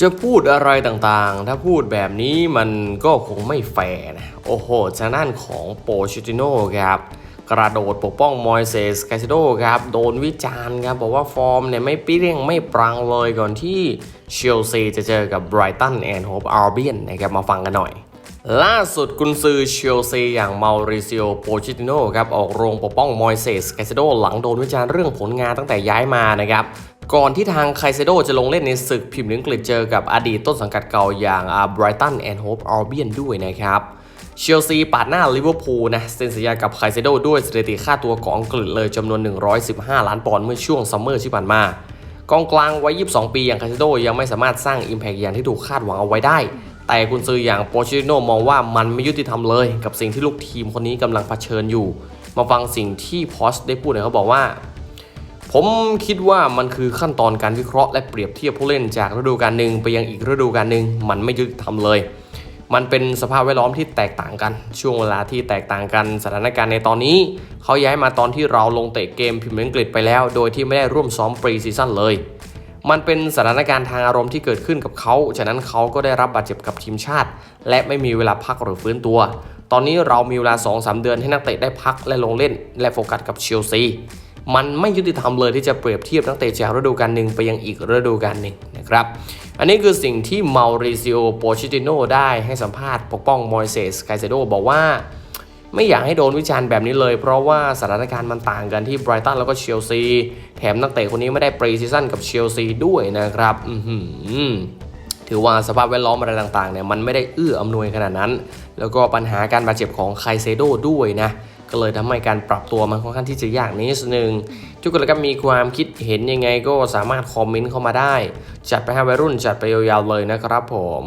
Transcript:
จะพูดอะไรต่างๆ ถ้าพูดแบบนี้มันก็คงไม่แฟร์นะ โอ้โหทางด้านของโปชิติโนครับ กระโดดปกป้องมอยเซสคาซิโดครับ โดนวิจารณ์ครับ บอกว่าฟอร์มเนี่ยไม่เปรี้ยงไม่ปรังเลยก่อนที่เชลซีจะเจอกับไบรตันแอนด์โฮปอาร์เบียนนะครับ มาฟังกันหน่อยล่าสุดกุนซือเชลซีอย่างมาริซิโอโปชิติโนครับออกโรงปกป้องมอยเซสไคเซโดหลังโดนวิจารณ์เรื่องผลงานตั้งแต่ย้ายมานะครับ ก่อนที่ทางไคเซโดจะลงเล่นในศึกพิมพ์ลิงกฤษเจอกับอดีตต้นสังกัดเก่าอย่างไบรตันแอนด์โฮปอาร์เบียนด้วยนะครับเชลซีปาดหน้าลิเวอร์พูลนะเซ็นสัญญากับไคเซโดด้วยสถิติค่าตัวของอังกฤษเลยจำนวน 115 ล้านปอนด์เมื่อช่วงซัมเมอร์ที่ผ่านมากองกลางวัย 22 ปีอย่างไคาซิโดยังไม่สามารถสร้าง Impact อย่างที่ถูกคาดหวังเอาไว้ได้ แต่กุนซืออย่างโปชิโนมองว่ามันไม่ยุติธรรมเลย กับสิ่งที่ลูกทีมคนนี้กำลังเผชิญอยู่ มาฟังสิ่งที่พอสได้พูดหน่อยเขาบอกว่า ผมคิดว่ามันคือขั้นตอนการวิเคราะห์และเปรียบเทียบผู้เล่นจากฤดูกาลหนึ่งไปยังอีกฤดูกาลหนึ่งมันไม่ยุติธรรมเลย มันเป็นสภาพแวดล้อมที่แตกต่างกัน ช่วงเวลาที่แตกต่างกันสถานการณ์ในตอนนี้ เขาย้ายมาตอนที่เราลงเตะเกมพรีมียร์อังกฤษไปแล้ว โดยที่ไม่ได้ร่วมซ้อมปรีซีซั่นเลย มันเป็นสถานการณ์ทางอารมณ์ที่เกิดขึ้นกับเขา ฉะนั้นเขาก็ได้รับบาดเจ็บกับทีมชาติ และไม่มีเวลาพักหรือฟื้นตัว ตอนนี้เรามีเวลา 2-3 เดือนให้นักเตะได้พักและลงเล่น และโฟกัสกับเชลซี มันไม่ยุติธรรมเลยที่จะเปรียบเทียบนักเตะจากฤดูกาลหนึ่งไปยังอีกฤดูกาลหนึ่งนะครับ อันนี้คือสิ่งที่มาริซิโอโปชิติโนได้ให้สัมภาษณ์ปกป้องมอยเซสไคเซโดบอกว่าไม่อยากให้โดนวิจารณ์แบบนี้เลย เพราะว่าสถานการณ์มันต่างกันที่ไบรตันแล้วก็เชลซี แถมนักเตะคนนี้ไม่ได้ปรีซีซั่นกับเชลซีด้วยนะครับถือว่าสภาพแวดล้อมอะไรต่างๆเนี่ยมันไม่ได้เอื้ออำนวยขนาดนั้น แล้วก็ปัญหาการบาดเจ็บของไคเซโดด้วยนะ ก็เลยทำให้การปรับตัวมันค่อนข้างที่จะยากนิดนึง ทุกคนก็มีความคิดเห็นยังไงก็สามารถคอมเมนต์เข้ามาได้ จัดไปให้วัยรุ่นจัดไปยาวๆเลยนะครับผม